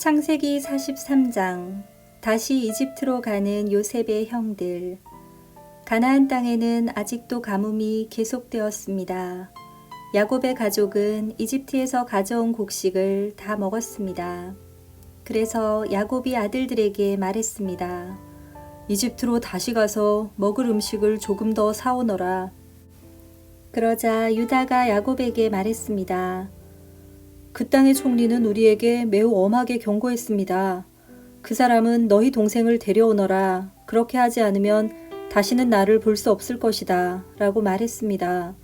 창세기 43장 다시 이집트로 가는 요셉의 형들 가나안 땅에는 아직도 가뭄이 계속되었습니다. 야곱의 가족은 이집트에서 가져온 곡식을 다 먹었습니다. 그래서 야곱이 아들들에게 말했습니다. 이집트로 다시 가서 먹을 음식을 조금 더 사오너라. 그러자 유다가 야곱에게 말했습니다. 그 땅의 총리는 우리에게 매우 엄하게 경고했습니다. 그 사람은 너희 동생을 데려오너라. 그렇게 하지 않으면 다시는 나를 볼 수 없을 것이다. 라고 말했습니다.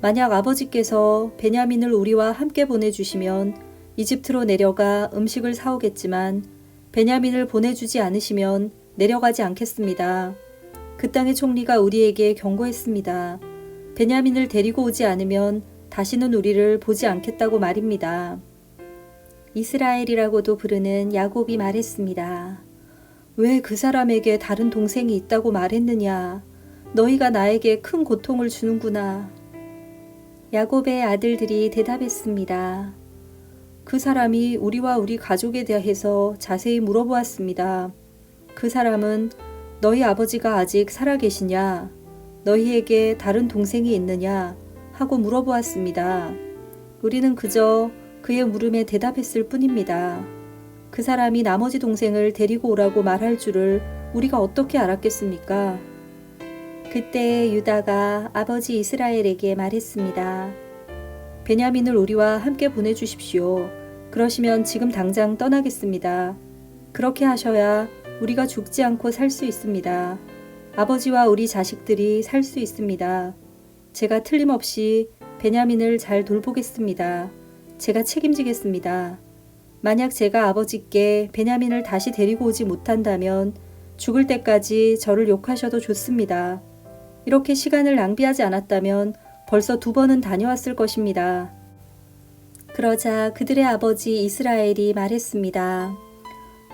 만약 아버지께서 베냐민을 우리와 함께 보내주시면 이집트로 내려가 음식을 사오겠지만 베냐민을 보내주지 않으시면 내려가지 않겠습니다. 그 땅의 총리가 우리에게 경고했습니다. 베냐민을 데리고 오지 않으면 다시는 우리를 보지 않겠다고 말입니다. 이스라엘이라고도 부르는 야곱이 말했습니다. 왜 그 사람에게 다른 동생이 있다고 말했느냐? 너희가 나에게 큰 고통을 주는구나. 야곱의 아들들이 대답했습니다. 그 사람이 우리와 우리 가족에 대해서 자세히 물어보았습니다. 그 사람은 너희 아버지가 아직 살아계시냐? 너희에게 다른 동생이 있느냐? 하고 물어보았습니다. 우리는 그저 그의 물음에 대답했을 뿐입니다. 그 사람이 나머지 동생을 데리고 오라고 말할 줄을 우리가 어떻게 알았겠습니까? 그때 유다가 아버지 이스라엘에게 말했습니다. 베냐민을 우리와 함께 보내주십시오. 그러시면 지금 당장 떠나겠습니다. 그렇게 하셔야 우리가 죽지 않고 살 수 있습니다. 아버지와 우리 자식들이 살 수 있습니다. 제가 틀림없이 베냐민을 잘 돌보겠습니다. 제가 책임지겠습니다. 만약 제가 아버지께 베냐민을 다시 데리고 오지 못한다면 죽을 때까지 저를 욕하셔도 좋습니다. 이렇게 시간을 낭비하지 않았다면 벌써 두 번은 다녀왔을 것입니다. 그러자 그들의 아버지 이스라엘이 말했습니다.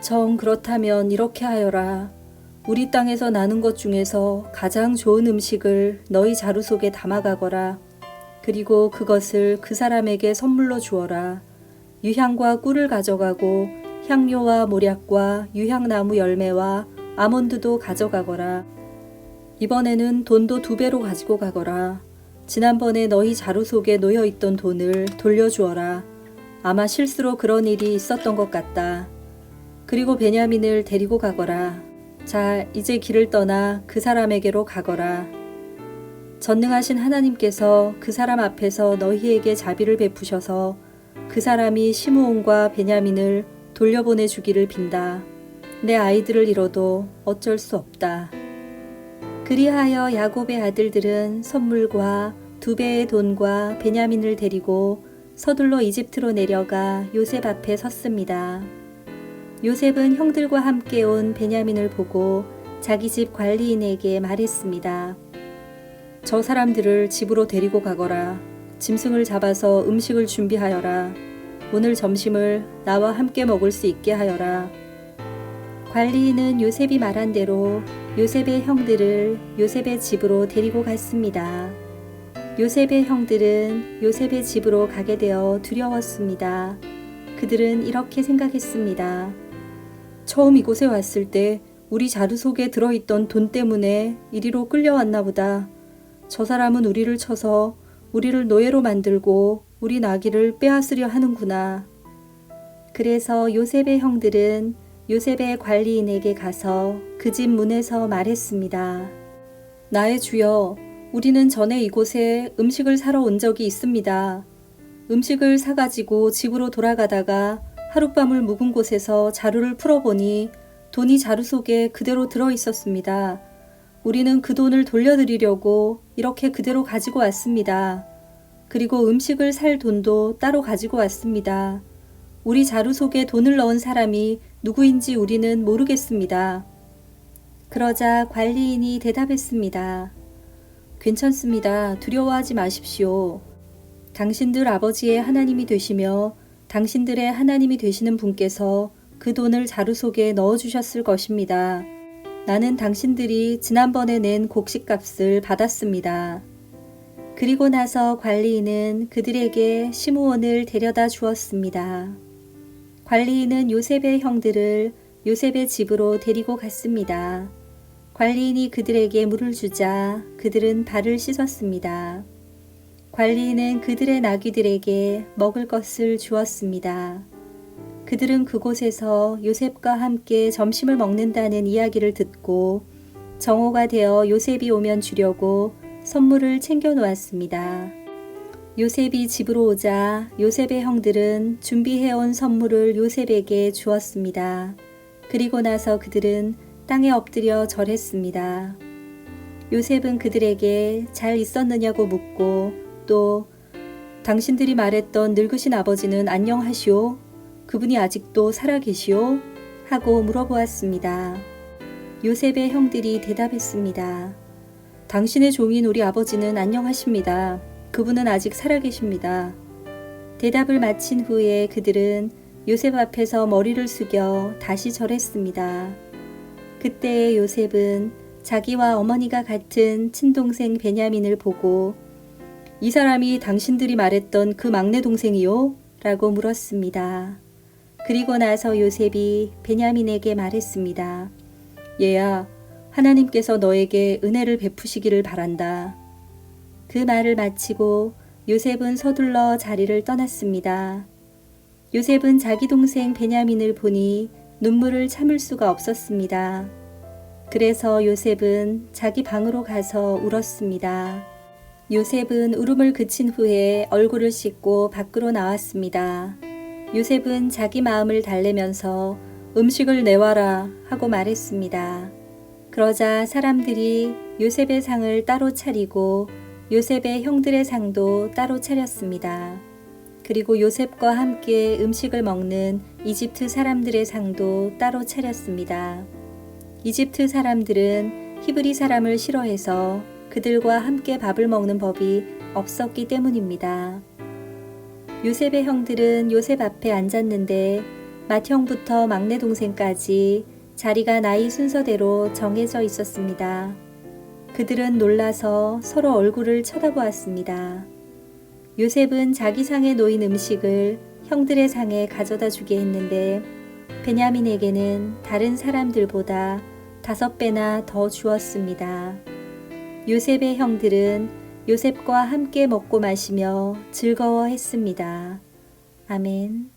정 그렇다면 이렇게 하여라. 우리 땅에서 나는 것 중에서 가장 좋은 음식을 너희 자루 속에 담아가거라. 그리고 그것을 그 사람에게 선물로 주어라. 유향과 꿀을 가져가고 향료와 모략과 유향나무 열매와 아몬드도 가져가거라. 이번에는 돈도 두 배로 가지고 가거라. 지난번에 너희 자루 속에 놓여 있던 돈을 돌려주어라. 아마 실수로 그런 일이 있었던 것 같다. 그리고 베냐민을 데리고 가거라. 자, 이제 길을 떠나 그 사람에게로 가거라. 전능하신 하나님께서 그 사람 앞에서 너희에게 자비를 베푸셔서 그 사람이 시므온과 베냐민을 돌려보내 주기를 빈다. 내 아이들을 잃어도 어쩔 수 없다. 그리하여 야곱의 아들들은 선물과 두 배의 돈과 베냐민을 데리고 서둘러 이집트로 내려가 요셉 앞에 섰습니다. 요셉은 형들과 함께 온 베냐민을 보고 자기 집 관리인에게 말했습니다. 저 사람들을 집으로 데리고 가거라. 짐승을 잡아서 음식을 준비하여라. 오늘 점심을 나와 함께 먹을 수 있게 하여라. 관리인은 요셉이 말한 대로 요셉의 형들을 요셉의 집으로 데리고 갔습니다. 요셉의 형들은 요셉의 집으로 가게 되어 두려웠습니다. 그들은 이렇게 생각했습니다. 처음 이곳에 왔을 때 우리 자루 속에 들어있던 돈 때문에 이리로 끌려왔나 보다. 저 사람은 우리를 쳐서 우리를 노예로 만들고 우리 나귀를 빼앗으려 하는구나. 그래서 요셉의 형들은 요셉의 관리인에게 가서 그 집 문에서 말했습니다. 나의 주여, 우리는 전에 이곳에 음식을 사러 온 적이 있습니다. 음식을 사가지고 집으로 돌아가다가 하룻밤을 묵은 곳에서 자루를 풀어보니 돈이 자루 속에 그대로 들어 있었습니다. 우리는 그 돈을 돌려드리려고 이렇게 그대로 가지고 왔습니다. 그리고 음식을 살 돈도 따로 가지고 왔습니다. 우리 자루 속에 돈을 넣은 사람이 누구인지 우리는 모르겠습니다. 그러자 관리인이 대답했습니다. 괜찮습니다. 두려워하지 마십시오. 당신들 아버지의 하나님이 되시며 당신들의 하나님이 되시는 분께서 그 돈을 자루 속에 넣어주셨을 것입니다. 나는 당신들이 지난번에 낸 곡식값을 받았습니다. 그리고 나서 관리인은 그들에게 시므온을 데려다 주었습니다. 관리인은 요셉의 형들을 요셉의 집으로 데리고 갔습니다. 관리인이 그들에게 물을 주자 그들은 발을 씻었습니다. 관리인은 그들의 나귀들에게 먹을 것을 주었습니다. 그들은 그곳에서 요셉과 함께 점심을 먹는다는 이야기를 듣고 정오가 되어 요셉이 오면 주려고 선물을 챙겨 놓았습니다. 요셉이 집으로 오자 요셉의 형들은 준비해온 선물을 요셉에게 주었습니다. 그리고 나서 그들은 땅에 엎드려 절했습니다. 요셉은 그들에게 잘 있었느냐고 묻고 또 당신들이 말했던 늙으신 아버지는 안녕하시오? 그분이 아직도 살아계시오? 하고 물어보았습니다. 요셉의 형들이 대답했습니다. 당신의 종인 우리 아버지는 안녕하십니다. 그분은 아직 살아계십니다. 대답을 마친 후에 그들은 요셉 앞에서 머리를 숙여 다시 절했습니다. 그때 요셉은 자기와 어머니가 같은 친동생 베냐민을 보고 이 사람이 당신들이 말했던 그 막내 동생이요? 라고 물었습니다. 그리고 나서 요셉이 베냐민에게 말했습니다. 얘야, 하나님께서 너에게 은혜를 베푸시기를 바란다. 그 말을 마치고 요셉은 서둘러 자리를 떠났습니다. 요셉은 자기 동생 베냐민을 보니 눈물을 참을 수가 없었습니다. 그래서 요셉은 자기 방으로 가서 울었습니다. 요셉은 울음을 그친 후에 얼굴을 씻고 밖으로 나왔습니다. 요셉은 자기 마음을 달래면서 음식을 내와라 하고 말했습니다. 그러자 사람들이 요셉의 상을 따로 차리고 요셉의 형들의 상도 따로 차렸습니다. 그리고 요셉과 함께 음식을 먹는 이집트 사람들의 상도 따로 차렸습니다. 이집트 사람들은 히브리 사람을 싫어해서 그들과 함께 밥을 먹는 법이 없었기 때문입니다. 요셉의 형들은 요셉 앞에 앉았는데 맏형부터 막내 동생까지 자리가 나이 순서대로 정해져 있었습니다. 그들은 놀라서 서로 얼굴을 쳐다보았습니다. 요셉은 자기 상에 놓인 음식을 형들의 상에 가져다 주게 했는데 베냐민에게는 다른 사람들보다 다섯 배나 더 주었습니다. 요셉의 형들은 요셉과 함께 먹고 마시며 즐거워했습니다. 아멘.